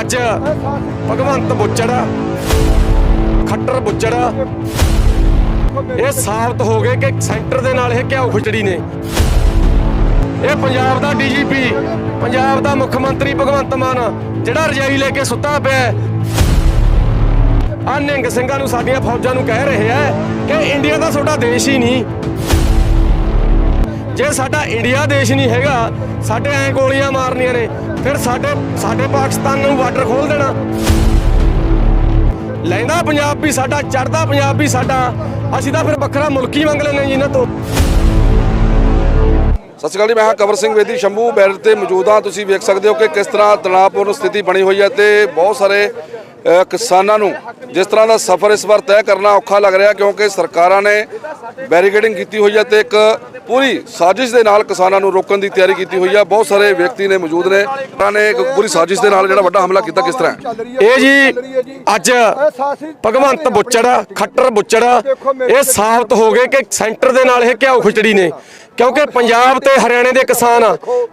ਅੱਜ ਭਗਵੰਤ ਬੁੱਚੜ, ਖੱਟਰ ਬੁੱਚੜ, ਇਹ ਸਾਬਤ ਹੋ ਗਏ ਕਿ ਸੈਂਟਰ ਦੇ ਨਾਲ ਇਹ ਘਿਓ ਖਿਚੜੀ ਨੇ ਇਹ ਪੰਜਾਬ ਦਾ ਡੀਜੀਪੀ, ਪੰਜਾਬ ਦਾ ਮੁੱਖ ਮੰਤਰੀ ਭਗਵੰਤ ਮਾਨ, ਜਿਹੜਾ ਰਜਾਈ ਲੈ ਕੇ ਸੁੱਤਾ ਪਿਆ ਹੈ। ਆਹ ਸਿੰਘਾਂ ਨੂੰ ਸਾਡੀਆਂ ਫੌਜਾਂ ਨੂੰ ਕਹਿ ਰਹੇ ਹੈ ਕਿ ਇੰਡੀਆ ਦਾ ਤੁਹਾਡਾ ਦੇਸ਼ ਹੀ ਨਹੀਂ ਜੇ ਸਾਡਾ ਇੰਡੀਆ ਦੇਸ਼ ਨਹੀਂ ਹੈਗਾ, ਸਾਡੇ ਐ ਗੋਲੀਆਂ ਮਾਰਨੀਆਂ ਨੇ ਫਿਰ ਸਾਡੇ ਸਾਡੇ ਪਾਕਿਸਤਾਨ ਨੂੰ ਬਾਰਡਰ ਖੋਲ ਦੇਣਾ। ਲੈਂਦਾ ਪੰਜਾਬ ਵੀ ਸਾਡਾ ਚੜਦਾ ਪੰਜਾਬ ਵੀ ਸਾਡਾ। ਅਸੀਂ ਤਾਂ ਫਿਰ ਵੱਖਰਾ ਮੁਲਕ ਹੀ ਮੰਗ ਲੈਣੇ ਜੀ ਇਹਨਾਂ ਤੋਂ। ਸਤਿ ਸ਼੍ਰੀ ਅਕਾਲ ਜੀ, ਮੈਂ ਹਾਂ ਕਵਰ ਸਿੰਘ ਵੇਦੀ, ਸ਼ੰਭੂ ਬੈਰਲ ਤੇ ਮੌਜੂਦ ਹਾਂ। ਤੁਸੀਂ ਵੇਖ ਸਕਦੇ ਹੋ ਕਿ ਕਿਸ ਤਰ੍ਹਾਂ ਤਣਾਅਪੂਰਨ ਸਥਿਤੀ ਬਣੀ ਹੋਈ ਹੈ ਤੇ ਬਹੁਤ ਸਾਰੇ ਕਿਸਾਨਾਂ ਨੂੰ ਜਿਸ ਤਰ੍ਹਾਂ ਦਾ ਸਫ਼ਰ ਇਸ ਵਾਰ ਤੈਅ ਕਰਨਾ ਔਖਾ ਲੱਗ ਰਿਹਾ ਕਿਉਂਕਿ ਸਰਕਾਰਾਂ ਨੇ ਬੈਰੀਕੇਡਿੰਗ ਕੀਤੀ ਹੋਈ ਹੈ ਤੇ ਇੱਕ ਪੂਰੀ ਸਾਜ਼ਿਸ਼ ਦੇ ਨਾਲ ਕਿਸਾਨਾਂ ਨੂੰ ਰੋਕਣ ਦੀ ਤਿਆਰੀ ਕੀਤੀ ਹੋਈ ਹੈ ਬਹੁਤ ਸਾਰੇ ਵਿਅਕਤੀ ਨੇ ਮੌਜੂਦ ਨੇ। ਉਹਨਾਂ ਨੇ ਇੱਕ ਪੂਰੀ ਸਾਜ਼ਿਸ਼ ਦੇ ਨਾਲ ਜਿਹੜਾ ਵੱਡਾ ਹਮਲਾ ਕੀਤਾ, ਕਿਸ ਤਰ੍ਹਾਂ? ਇਹ ਜੀ ਅੱਜ ਭਗਵੰਤ ਬੁੱਚੜ, ਖੱਟਰ ਬੁੱਚੜ, ਇਹ ਸਾਬਤ ਹੋ ਗਏ ਕਿ ਸੈਂਟਰ ਦੇ ਨਾਲ ਇਹ ਘਿਓ ਖਿਚੜੀ ਨੇ। ਕਿਉਂਕਿ ਪੰਜਾਬ ਤੇ ਹਰਿਆਣੇ ਦੇ ਕਿਸਾਨ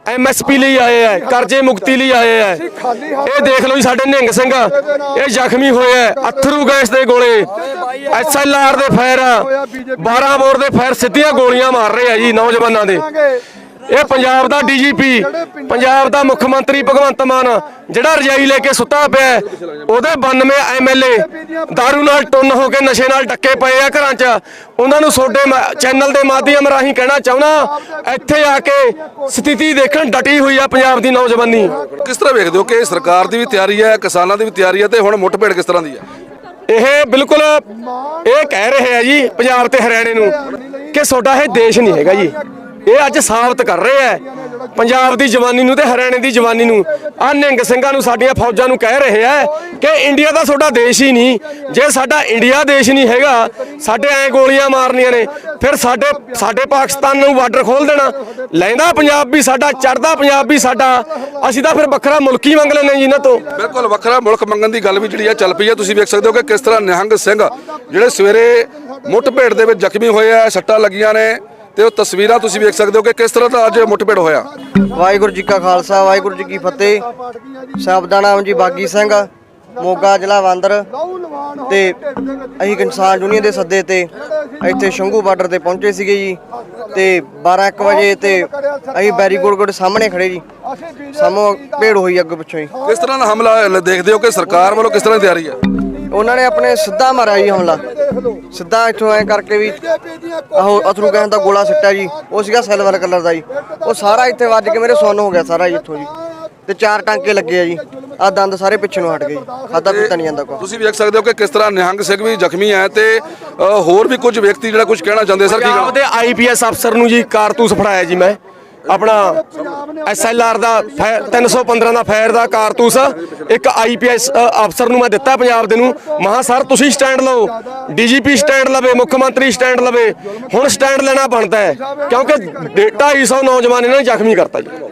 ਐਮਐਸਪੀ ਲਈ ਆਏ ਆ, ਕਰਜ਼ੇ ਮੁਕਤੀ ਲਈ ਆਏ ਆ। ਇਹ ਦੇਖ ਲਓ ਜੀ ਸਾਡੇ ਨਿਹੰਗ ਸਿੰਘ, ਇਹ ਜ਼ਖਮੀ ਹੋਏ ਆ, ਅਥਰੂ ਗੈਸ ਦੇ ਗੋਲੇ। ਐਸਐਲਆਰ ਦੇ ਫਾਇਰ 12 ਬੋਰ ਦੇ ਫਾਇਰ ਸਿੱਧੀਆਂ ਗੋਲੀਆਂ ਮਾਰ ਰਹੇ ਆ ਜੀ ਨੌਜਵਾਨਾਂ ਦੇ। ਇਹ ਪੰਜਾਬ ਦਾ ਡੀਜੀਪੀ ਪੰਜਾਬ ਦਾ ਮੁੱਖ ਮੰਤਰੀ ਭਗਵੰਤ ਮਾਨ ਜਿਹੜਾ ਰਜਾਈ ਲੈ ਕੇ ਸੁੱਤਾ ਪਿਆ ਉਹਦੇ 92 ਐਮਐਲਏ दारू ਨਾਲ ਟੁੰਨ ਹੋ ਕੇ ਨਸ਼ੇ ਨਾਲ ਡੱਕੇ ਪਏ ਆ ਘਰਾਂ 'ਚ। ਉਹਨਾਂ ਨੂੰ ਮ- ਚੈਨਲ ਦੇ ਮਾਧਿਅਮ ਰਾਹੀਂ ਕਹਿਣਾ ਚਾਹੁੰਦਾ ਇੱਥੇ ਆ ਕੇ ਸਥਿਤੀ ਦੇਖਣ ਡਟੀ ਹੋਈ ਆ ਪੰਜਾਬ ਦੀ ਨੌਜਵਾਨੀ। ਕਿਸ ਤਰ੍ਹਾਂ ਵੇਖਦੇ ਹੋ ਕਿ ਸਰਕਾਰ ਦੀ ਵੀ ਤਿਆਰੀ ਹੈ ਕਿਸਾਨਾਂ ਦੀ ਵੀ ਤਿਆਰੀ ਹੈ ਤੇ ਹੁਣ ਮੁੱਠਭੇੜ ਕਿਸ ਤਰ੍ਹਾਂ ਦੀ ਹੈ? ਇਹ ਬਿਲਕੁਲ ਇਹ ਕਹਿ ਰਹੇ ਆ ਜੀ ਪੰਜਾਬ ਤੇ ਹਰਿਆਣੇ ਨੂੰ ਕਿ ਤੁਹਾਡਾ ਇਹ ਦੇਸ਼ ਨਹੀਂ ਹੈਗਾ ਜੀ। ਇਹ ਅੱਜ ਸਾਬਤ ਕਰ ਰਹੇ ਹੈ। ਪੰਜਾਬ ਦੀ ਜਵਾਨੀ ਨੂੰ ਤੇ ਹਰਿਆਣੇ ਦੀ ਜਵਾਨੀ ਨੂੰ ਆਹ ਨਿਹੰਗ ਸਿੰਘਾਂ ਨੂੰ ਸਾਡੀਆਂ ਫੌਜਾਂ ਨੂੰ ਕਹਿ ਰਹੇ ਹੈ ਕਿ ਇੰਡੀਆ ਦਾ ਤੁਹਾਡਾ ਦੇਸ਼ ਹੀ ਨਹੀਂ। ਜੇ ਸਾਡਾ ਇੰਡੀਆ ਦੇਸ਼ ਨਹੀਂ ਹੈਗਾ, ਸਾਡੇ ਐ ਗੋਲੀਆਂ ਮਾਰਨੀਆਂ ਨੇ, ਫਿਰ ਸਾਡੇ ਸਾਡੇ ਪਾਕਿਸਤਾਨ ਨੂੰ ਬਾਰਡਰ ਖੋਲ ਦੇਣਾ। ਲੈਂਦਾ ਪੰਜਾਬ ਵੀ ਸਾਡਾ ਚੜਦਾ ਪੰਜਾਬ ਵੀ ਸਾਡਾ। ਅਸੀਂ ਤਾਂ ਫਿਰ ਵੱਖਰਾ ਮੁਲਕ ਹੀ ਮੰਗ ਲੈਣੇ ਜੀ ਇਹਨਾਂ ਤੋਂ। ਬਿਲਕੁਲ ਵੱਖਰਾ ਮੁਲਕ ਮੰਗਣ ਦੀ ਗੱਲ ਵੀ ਜਿਹੜੀ ਆ ਚੱਲ ਪਈ ਹੈ ਤੁਸੀਂ ਵੇਖ ਸਕਦੇ ਹੋ ਕਿ ਕਿਸ ਤਰ੍ਹਾਂ ਨਿਹੰਗ ਸਿੰਘ ਜਿਹੜੇ ਸਵੇਰੇ ਮੁੱਠ ਮੁੱਠਭੇੜ ਦੇ ਵਿੱਚ ਜ਼ਖਮੀ ਹੋਏ ਆ, ਸੱਟਾਂ ਲੱਗੀਆਂ ਨੇ। ਤੇ ਉਹ ਤਸਵੀਰਾਂ ਤੁਸੀਂ ਵੇਖ ਸਕਦੇ ਹੋ ਕਿ ਕਿਸ ਤਰ੍ਹਾਂ ਦਾ ਅੱਜ ਮੁੱਠਭੇੜ ਹੋਇਆ। ਵਾਹਿਗੁਰੂ ਜੀ ਕਾ ਖਾਲਸਾ ਵਾਹਿਗੁਰੂ ਜੀ ਕੀ ਫਤਿਹ। ਸ਼ਬਦ ਦਾ ਨਾਮ ਜੀ ਬਾਗੀ ਸਿੰਘ ਮੋਗਾ ਜ਼ਿਲ੍ਹਾ ਵਾਂਦਰ। ਤੇ ਅਸੀਂ ਕਿਸਾਨ ਯੂਨੀਅਨ ਦੇ ਸੱਦੇ ਤੇ ਇੱਥੇ ਸ਼ੰਭੂ ਬਾਰਡਰ ਤੇ ਪਹੁੰਚੇ ਸੀਗੇ ਜੀ। ਤੇ 12 1 ਵਜੇ ਤੇ ਅਸੀਂ ਬੈਰੀਗੋਡ ਸਾਹਮਣੇ ਖੜੇ ਜੀ। ਸਾਨੂੰ ਭੇੜ ਹੋਈ ਅੱਗੇ ਪਿੱਛੋਂ ਹੀ ਕਿਸ ਤਰ੍ਹਾਂ ਦਾ ਹਮਲਾ? ਦੇਖਦੇ ਹੋ ਕਿ ਸਰਕਾਰ ਵੱਲੋਂ ਕਿਸ ਤਰ੍ਹਾਂ ਦੀ ਤਿਆਰੀ ਹੈ? ਉਹਨਾਂ ਨੇ ਆਪਣੇ ਸਿੱਧਾ ਮਾਰਿਆ ਜੀ ਹਮਲਾ। ਸਿੱਧਾ ਇੱਥੋਂ ਐ ਕਰਕੇ ਵੀ ਆਹੋ ਅਥਰੂ ਗੈਸ ਦਾ ਗੋਲਾ ਸਿੱਟਿਆ ਜੀ। ਉਹ ਸੀਗਾ ਸਿਲਵਰ ਕਲਰ ਦਾ ਜੀ। ਉਹ ਸਾਰਾ ਇੱਥੇ ਵੱਜ ਕੇ ਮੇਰੇ ਸੁੰਨ ਹੋ ਗਿਆ ਸਾਰਾ ਜੀ ਇੱਥੋਂ ਜੀ। ਤੇ ਚਾਰ ਟਾਂਕੇ ਲੱਗੇ ਆ ਜੀ। ਆ ਦੰਦ ਸਾਰੇ ਪਿੱਛੇ ਨੂੰ ਹਟ ਗਏ ਜੀ। ਖਾਦਾ ਪੀਤਾ ਨਹੀਂ ਜਾਂਦਾ ਕੋ ਤੁਸੀਂ ਵੇਖ ਸਕਦੇ ਹੋ ਕਿ ਕਿਸ ਤਰ੍ਹਾਂ ਨਿਹੰਗ ਸਿੰਘ ਵੀ ਜ਼ਖਮੀ ਹੈ ਤੇ ਅ, ਹੋਰ ਵੀ ਕੁਝ ਵਿਅਕਤੀ ਜਿਹੜਾ ਕੁਝ ਕਹਿਣਾ ਚਾਹੁੰਦੇ ਸਰ ਕੀ ਪੰਜਾਬ ਗੱਲ? ਦੇ ਆਈਪੀਐਸ ਅਫਸਰ ਨੂੰ ਜੀ ਕਾਰਤੂਸ ਫੜਾਇਆ ਜੀ ਮੈਂ। ਆਪਣਾ ਐਸਐਲਆਰ ਦਾ ਫੈ- 315 ਦਾ ਫਾਇਰ ਦਾ ਕਾਰਤੂਸ ਇੱਕ ਆਈਪੀਐਸ ਅਫਸਰ ਨੂੰ ਮੈਂ ਦਿੱਤਾ ਪੰਜਾਬ ਦੇ ਨੂੰ। ਮਹਾ ਸਰ ਤੁਸੀਂ ਸਟੈਂਡ ਲਓ। ਡੀਜੀਪੀ ਸਟੈਂਡ ਲਵੇ ਮੁੱਖ ਮੰਤਰੀ ਸਟੈਂਡ ਲਵੇ। ਹੁਣ ਸਟੈਂਡ ਲੈਣਾ ਬਣਦਾ ਹੈ ਕਿਉਂਕਿ 250 ਨੌਜਵਾਨ ਇਹਨਾਂ ਨੇ ਜ਼ਖਮੀ ਕਰਤਾ ਜੀ।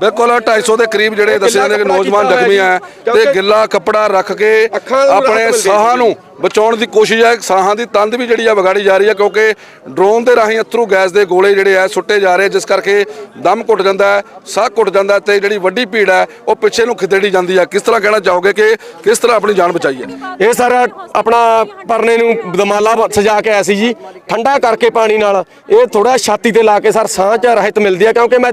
ਬਿਲਕੁਲ 250 ਦੇ ਕਰੀਬ ਜਿਹੜੇ ਦੱਸੇ ਜਾਂਦੇ ਕਿ ਨੌਜਵਾਨ ਜ਼ਖਮੀ ਆ ਤੇ ਗਿੱਲਾ ਕੱਪੜਾ ਰੱਖ ਕੇ ਨੂੰ ਆਪਣੇ ਸਾਹਾਂ ਨੂੰ ਬਚਾਉਣ ਦੀ ਕੋਸ਼ਿਸ਼ ਹੈ। ਸਾਹਾਂ ਦੀ ਤੰਦ ਵੀ ਜਿਹੜੀ ਆ ਵਿਗਾੜੀ ਜਾ ਰਹੀ ਹੈ ਕਿਉਂਕਿ ਡਰੋਨ ਦੇ ਰਾਹੀਂ ਅਥਰੂ ਗੈਸ ਦੇ ਗੋਲੇ ਜਿਹੜੇ ਆ ਸੁੱਟੇ ਜਾ ਰਹੇ ਜਿਸ ਕਰਕੇ ਦਮ ਘੁੱਟ ਜਾਂਦਾ ਹੈ, ਸਾਹ ਘੁੱਟ ਜਾਂਦਾ ਹੈ ਤੇ ਜਿਹੜੀ ਵੱਡੀ ਭੀੜ ਹੈ, ਉਹ ਪਿੱਛੇ ਨੂੰ ਖਿਦੜੀ ਜਾਂਦੀ ਹੈ ਕਿਸ ਤਰ੍ਹਾਂ ਕਹਿਣਾ ਚਾਹੋਗੇ ਕਿ ਕਿਸ ਤਰ੍ਹਾਂ ਆਪਣੀ ਜਾਨ ਬਚਾਈ ਹੈ? ਇਹ ਸਰ ਆਪਣਾ ਪਰਨੇ ਨੂੰ ਦਮਾਲਾ ਬ- ਸਜਾ ਕੇ ਆਇਆ ਸੀ ਜੀ। ਠੰਡਾ ਕਰਕੇ ਪਾਣੀ ਨਾਲ ਇਹ ਥੋੜਾ ਛਾਤੀ ਤੇ ਲਾ ਕੇ ਸਰ ਸਾਹ ਚ ਰਹਿਤ ਮਿਲਦੀ ਹੈ ਕਿਉਂਕਿ ਮੈਂ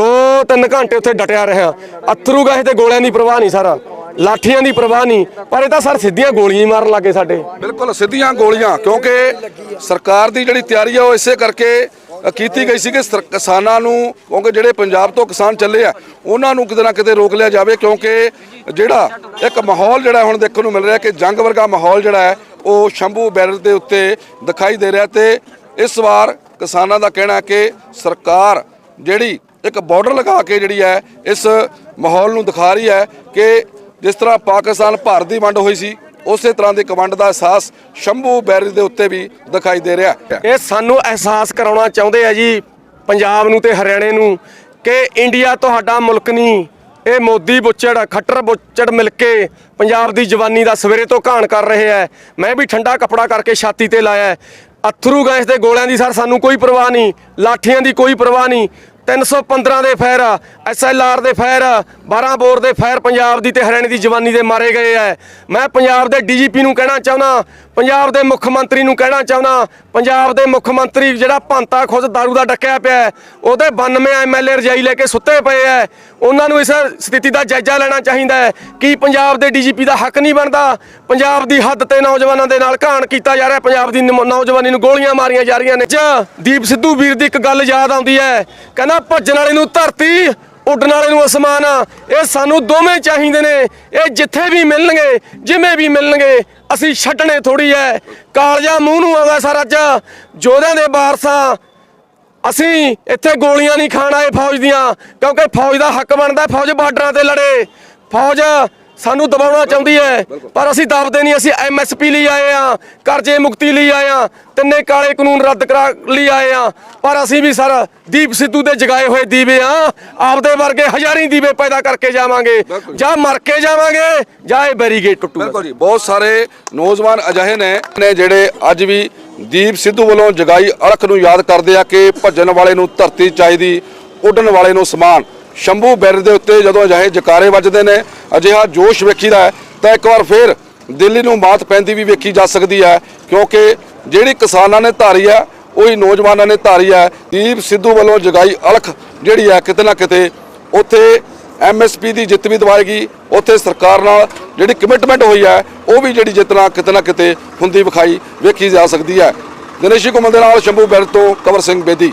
2-3 ਘੰਟੇ ਉੱਥੇ ਡਟਿਆ ਰਿਹਾ। ਅਥਰੂ ਗੈਸ ਤੇ ਗੋਲਿਆਂ ਦੀ ਪ੍ਰਵਾਹ ਨਹੀਂ ਸਾਰਾ। ਲਾਠੀਆਂ ਦੀ ਪਰਵਾਹ ਨਹੀਂ, ਪਰ ਇਹ ਤਾਂ ਸਰ ਸਿੱਧੀਆਂ ਗੋਲੀਆਂ ਹੀ ਮਾਰਨ ਲੱਗੇ ਸਾਡੇ। ਬਿਲਕੁਲ, ਸਿੱਧੀਆਂ ਗੋਲੀਆਂ, ਕਿਉਂਕਿ ਸਰਕਾਰ ਦੀ ਜਿਹੜੀ ਤਿਆਰੀ ਆ, ਉਹ ਇਸੇ ਕਰਕੇ ਕੀਤੀ ਗਈ ਸੀ ਕਿ ਸਰ- ਕਿਸਾਨਾਂ ਨੂੰ, ਕਿਉਂਕਿ ਜਿਹੜੇ ਪੰਜਾਬ ਤੋਂ ਕਿਸਾਨ ਚੱਲੇ ਆ, ਉਹਨਾਂ ਨੂੰ ਕਿਤੇ ਨਾ ਕਿਤੇ ਰੋਕ ਲਿਆ ਜਾਵੇ, ਕਿਉਂਕਿ ਜਿਹੜਾ ਇੱਕ ਮਾਹੌਲ ਜਿਹੜਾ ਹੁਣ ਦੇਖਣ ਨੂੰ ਮਿਲ ਰਿਹਾ ਕਿ ਜੰਗ ਵਰਗਾ ਮਾਹੌਲ ਜਿਹੜਾ ਹੈ, ਉਹ ਸ਼ੰਭੂ ਬੈਰਲ ਦੇ ਉੱਤੇ ਦਿਖਾਈ ਦੇ ਰਿਹਾ ਤੇ ਇਸ ਵਾਰ ਕਿਸਾਨਾਂ ਦਾ ਕਹਿਣਾ ਕਿ ਸਰਕਾਰ ਜਿਹੜੀ ਇੱਕ ਬਾਰਡਰ ਲਗਾ ਕੇ ਜਿਹੜੀ ਹੈ, ਇਸ ਮਾਹੌਲ ਨੂੰ ਦਿਖਾ ਰਹੀ ਹੈ ਕਿ ਜਿਸ ਤਰ੍ਹਾਂ ਪਾਕਿਸਤਾਨ ਭਾਰਤ ਦੀ ਵੰਡ ਹੋਈ ਸੀ, ਉਸੇ ਤਰ੍ਹਾਂ ਦੀ ਕਮਾਂਡ ਦਾ ਅਹਿਸਾਸ ਸ਼ੰਭੂ ਬੈਰਜ ਦੇ ਉੱਤੇ ਵੀ ਦਿਖਾਈ ਦੇ ਰਿਹਾ ਇਹ ਸਾਨੂੰ ਅਹਿਸਾਸ ਕਰਾਉਣਾ ਚਾਹੁੰਦੇ ਆ ਜੀ, ਪੰਜਾਬ ਨੂੰ ਤੇ ਹਰਿਆਣੇ ਨੂੰ, ਕਿ ਇੰਡੀਆ ਤੁਹਾਡਾ ਮੁਲਕ ਨਹੀਂ, ਇਹ ਮੋਦੀ ਬੁੱਚੜ, ਖੱਟਰ ਬੁੱਚੜ ਮਿਲ ਕੇ ਪੰਜਾਬ ਦੀ ਜਵਾਨੀ ਦਾ ਸਵੇਰੇ ਤੋਂ ਘਾਣ ਕਰ ਰਹੇ ਐ ਮੈਂ ਵੀ ਠੰਡਾ ਕੱਪੜਾ ਕਰਕੇ ਛਾਤੀ ਤੇ ਲਾਇਆ ਹੈ। ਅਥਰੂ ਗੈਸ ਦੇ ਗੋਲਿਆਂ ਦੀ ਸਰ ਸਾਨੂੰ ਕੋਈ ਪਰਵਾਹ ਨਹੀਂ, ਲਾਠੀਆਂ ਦੀ ਕੋਈ ਪਰਵਾਹ ਨਹੀਂ 315 ਦੇ ਫਾਇਰ ਐਸਐਲਆਰ ਦੇ ਫਾਇਰ 12 ਬੋਰ ਦੇ ਫਾਇਰ ਪੰਜਾਬ ਦੀ ਤੇ ਹਰਿਆਣੇ ਦੀ ਜਵਾਨੀ ਦੇ ਮਾਰੇ ਗਏ ਐ। ਮੈਂ ਪੰਜਾਬ ਦੇ ਡੀਜੀਪੀ ਨੂੰ ਕਹਿਣਾ ਚਾਹੁੰਦਾ ਪੰਜਾਬ ਦੇ ਮੁੱਖ ਮੰਤਰੀ ਨੂੰ ਕਹਿਣਾ ਚਾਹੁੰਦਾ ਪੰਜਾਬ ਦੇ ਮੁੱਖ ਮੰਤਰੀ ਜਿਹੜਾ ਭੰਤਾ ਖੁਦ दारू ਦਾ ਡੱਕਿਆ ਪਿਆ ਹੈ, ਉਹਦੇ 92 ਐਮਐਲਏ ਰਜਾਈ ਲੈ ਕੇ ਸੁੱਤੇ ਪਏ ਐ। ਉਹਨਾਂ ਨੂੰ ਇਸ ਸਥਿਤੀ ਦਾ ਜਾਇਜ਼ਾ ਲੈਣਾ ਚਾਹੀਦਾ ਹੈ ਕਿ ਪੰਜਾਬ ਦੇ ਡੀਜੀਪੀ ਦਾ ਹੱਕ ਨਹੀਂ ਬਣਦਾ? ਪੰਜਾਬ ਦੀ ਹੱਦ ਤੇ ਨੌਜਵਾਨਾਂ ਦੇ ਨਾਲ ਘਾਣ ਕੀਤਾ ਜਾ ਰਿਹਾ ਪੰਜਾਬ ਦੀ ਨੌਜਵਾਨੀ ਨੂੰ ਗੋਲੀਆਂ ਮਾਰੀਆਂ ਜਾ ਰਹੀਆਂ ਨੇ। ਦੀਪ ਸਿੱਧੂ ਵੀਰ ਦੀ ਇੱਕ ਗੱਲ ਯਾਦ ਆਉਂਦੀ ਹੈ ਕਹਿੰਦਾ ਭੱਜਣ ਵਾਲੇ ਨੂੰ ਧਰਤੀ, ਉੱਡਣ ਵਾਲੇ ਨੂੰ ਅਸਮਾਨ। ਇਹ ਸਾਨੂੰ ਦੋਵੇਂ ਚਾਹੀਦੇ ਨੇ। ਇਹ ਜਿੱਥੇ ਵੀ ਮਿਲਣਗੇ, ਜਿਵੇਂ ਵੀ ਮਿਲਣਗੇ, ਅਸੀਂ ਛੱਡਣੇ ਥੋੜੀ ਐ। ਕਾਲਜਾ ਮੂੰਹ ਨੂੰ ਆਉਂਦਾ ਸਾਰਾ ਅੱਜ। ਜੋਧਿਆਂ ਦੇ ਵਾਰਸਾਂ, ਅਸੀਂ ਇੱਥੇ ਗੋਲੀਆਂ ਨਹੀਂ ਖਾਣ ਆਏ ਫੌਜ ਦੀਆਂ, ਕਿਉਂਕਿ ਫੌਜ ਦਾ ਹੱਕ ਬਣਦਾ, ਫੌਜ ਬਾਰਡਰਾਂ ਤੇ ਲੜੇ। ਫੌਜ ਸਾਨੂੰ ਦਬਾਉਣਾ ਚਾਹੁੰਦੀ ਹੈ। ਪਰ ਅਸੀਂ ਦਬਦੇ ਨਹੀਂ ਅਸੀਂ ਐਮਐਸਪੀ ਲਈ ਆਏ ਆ ਕਰਜ਼ੇ ਮੁਕਤੀ ਲਈ ਆਏ ਆ ਤਿੰਨੇ ਕਾਲੇ ਕਾਨੂੰਨ ਰੱਦ ਕਰਾ ਲਈ ਆਏ ਆ ਪਰ ਅਸੀਂ ਵੀ ਸਰ ਦੀਪ ਸਿੱਧੂ ਦੇ ਜਗਾਏ ਹੋਏ ਦੀਵੇ ਆ ਆਪਦੇ ਵਰਗੇ ਹਜ਼ਾਰੀ ਦੀਵੇ ਪੈਦਾ ਕਰਕੇ ਜਾਵਾਂਗੇ। ਜਾਂ ਮਰ ਕੇ ਜਾਵਾਂਗੇ ਜਾਂ ਇਹ ਬਿਲਕੁਲ ਜੀ ਬਹੁਤ ਸਾਰੇ ਨੌਜਵਾਨ ਅਜਿਹੇ ਨੇ ਨੇ ਜਿਹੜੇ ਅੱਜ ਵੀ ਦੀਪ ਸਿੱਧੂ ਵੱਲੋਂ ਜਗਾਈ ਅਲਖ ਨੂੰ ਯਾਦ ਕਰਦੇ ਆ ਕਿ ਭੱਜਣ ਵਾਲੇ ਨੂੰ ਧਰਤੀ ਚਾਹੀਦੀ ਉੱਡਣ ਵਾਲੇ ਨੂੰ ਸਮਾਨ। ਸ਼ੰਭੂ ਬੈਰ ਦੇ ਉੱਤੇ ਜਦੋਂ ਅਜਿਹੇ ਜਕਾਰੇ ਵੱਜਦੇ ਨੇ, ਅਜਿਹਾ ਜੋਸ਼ ਵੇਖੀਦਾ ਹੈ, ਤਾਂ ਇੱਕ ਵਾਰ ਫੇਰ ਦਿੱਲੀ ਨੂੰ ਮਾਤ ਪੈਂਦੀ ਵੀ ਵੇਖੀ ਜਾ ਸਕਦੀ ਹੈ, ਕਿਉਂਕਿ ਜਿਹੜੀ ਕਿਸਾਨਾਂ ਨੇ ਧਾਰੀ ਹੈ, ਉਹੀ ਨੌਜਵਾਨਾਂ ਨੇ ਧਾਰੀ ਹੈ। ਦੀਪ ਸਿੱਧੂ ਵੱਲੋਂ ਜਗਾਈ ਅਲਖ ਜਿਹੜੀ ਹੈ, ਕਿਤੇ ਨਾ ਕਿਤੇ ਉੱਥੇ ਐਮਐਸਪੀ ਦੀ ਜਿੱਤ ਵੀ ਦਵਾਏਗੀ, ਉੱਥੇ ਸਰਕਾਰ ਨਾਲ ਜਿਹੜੀ ਕਮਿਟਮੈਂਟ ਹੋਈ ਹੈ, ਉਹ ਵੀ ਜਿਹੜੀ ਜਿੱਤਣਾ ਕਿਤੇ ਨਾ ਕਿਤੇ ਹੁੰਦੀ ਵਿਖਾਈ ਵੇਖੀ ਜਾ ਸਕਦੀ ਹੈ। ਦਿਨੇਸ਼ੀ ਕੁਮਲ ਦੇ ਨਾਲ ਸ਼ੰਭੂ ਬੈਰ ਤੋਂ ਕਵਰ ਸਿੰਘ ਬੇਦੀ।